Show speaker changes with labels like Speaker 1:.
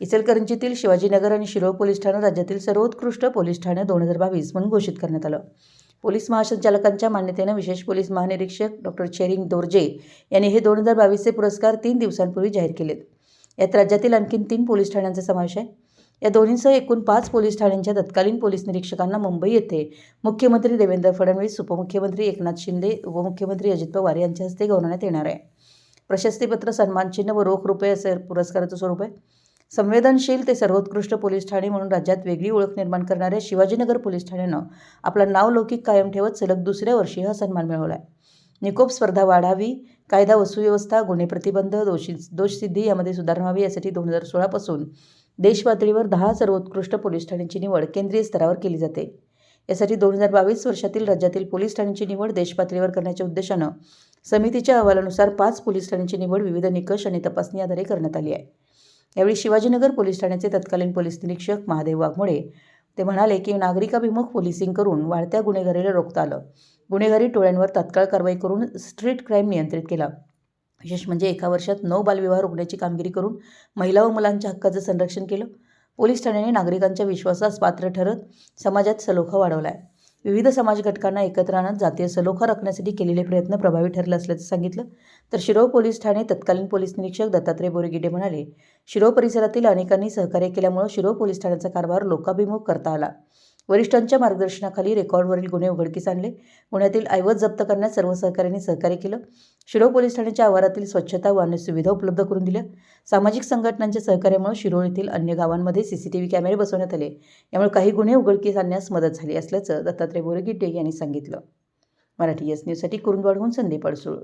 Speaker 1: इचलकरंजीतील शिवाजीनगर आणि शिरोळ पोलीस ठाणं राज्यातील सर्वोत्कृष्ट पोलीस ठाणे दोन हजार बावीस म्हणून घोषित करण्यात आलं. पोलीस महासंचालकांच्या मान्यतेनं विशेष पोलीस महानिरीक्षक डॉक्टर चेरिंग दोर्जे यांनी हे दोन हजार बावीसचे पुरस्कार तीन दिवसांपूर्वी जाहीर केलेत. यात राज्यातील आणखीन तीन पोलीस ठाण्यांचा समावेश आहे. या दोन्हीसह एकूण पाच पोलीस ठाण्यांच्या तत्कालीन पोलीस निरीक्षकांना मुंबई येथे मुख्यमंत्री देवेंद्र फडणवीस उपमुख्यमंत्री एकनाथ शिंदे उपमुख्यमंत्री अजित पवार यांच्या हस्ते गौरवण्यात येणार आहे. प्रशस्तीपत्र सन्मानचिन्ह व रोख रुपये असे पुरस्काराचं स्वरूप आहे. संवेदनशील ते सर्वोत्कृष्ट पोलीस ठाणे म्हणून राज्यात वेगळी ओळख निर्माण करणाऱ्या शिवाजीनगर पोलीस ठाण्यानं आपलं नावलौकिक कायम ठेवत सलग दुसऱ्या वर्षी हा सन्मान मिळवला आहे निकोप स्पर्धा वाढावी कायदा व सुव्यवस्था गुन्हे प्रतिबंध दोषी दोषसिद्धी यामध्ये सुधारणा व्हावी यासाठी दोन हजार सोळापासून देशपातळीवर दहा सर्वोत्कृष्ट पोलीस ठाण्यांची निवड केंद्रीय स्तरावर केली जाते. यासाठी दोन हजार बावीस वर्षातील राज्यातील पोलीस ठाण्यांची निवड देशपातळीवर करण्याच्या उद्देशानं समितीच्या अहवालानुसार पाच पोलीस ठाण्यांची निवड विविध निकष आणि तपासणी आधारे करण्यात आली आहे. यावेळी शिवाजीनगर पोलीस ठाण्याचे तत्कालीन पोलीस निरीक्षक महादेव वाघमोडे. ते म्हणाले की नागरिकाभिमुख पोलिसिंग करून वाढत्या गुन्हेगारीला रोखता आलं. गुन्हेगारी टोळ्यांवर तात्काळ कारवाई करून स्ट्रीट क्राईम नियंत्रित केला. विशेष म्हणजे एका वर्षात नऊ बालविवाह रोखण्याची कामगिरी करून महिला व मुलांच्या हक्काचं संरक्षण केलं. पोलीस ठाण्याने नागरिकांच्या विश्वासास पात्र ठरत समाजात सलोखा वाढवला आहे विविध समाज घटकांना एकत्र आणत जातीय सलोखा राखण्यासाठी केलेले प्रयत्न प्रभावी ठरले असल्याचं सांगितलं. तर शिरोळ पोलीस ठाणे तत्कालीन पोलीस निरीक्षक दत्तात्रय बोरगिडे म्हणाले शिरोळ परिसरातील अनेकांनी सहकार्य केल्यामुळे शिरोळ पोलीस ठाण्याचा कारभार लोकाभिमुख करता आला. वरिष्ठांच्या मार्गदर्शनाखाली रेकॉर्डवरील गुन्हे उघडकीस आणले. गुन्ह्यातील ऐवज जप्त करण्यास सर्व सहकाऱ्यांनी सहकार्य केलं. शिरोळ पोलीस ठाण्याच्या आवारातील स्वच्छता व अन्य सुविधा उपलब्ध करून दिल्या. सामाजिक संघटनांच्या सहकार्यामुळे शिरोळ येथील अन्य गावांमध्ये सीसीटीव्ही कॅमेरे बसवण्यात आले. यामुळे काही गुन्हे उघडकीस आणण्यास मदत झाली असल्याचं दत्तात्रय बोरगिट्टे यांनी सांगितलं. मराठी एस न्यूजसाठी कुरुंदवाडहून संदीप अडसूळ.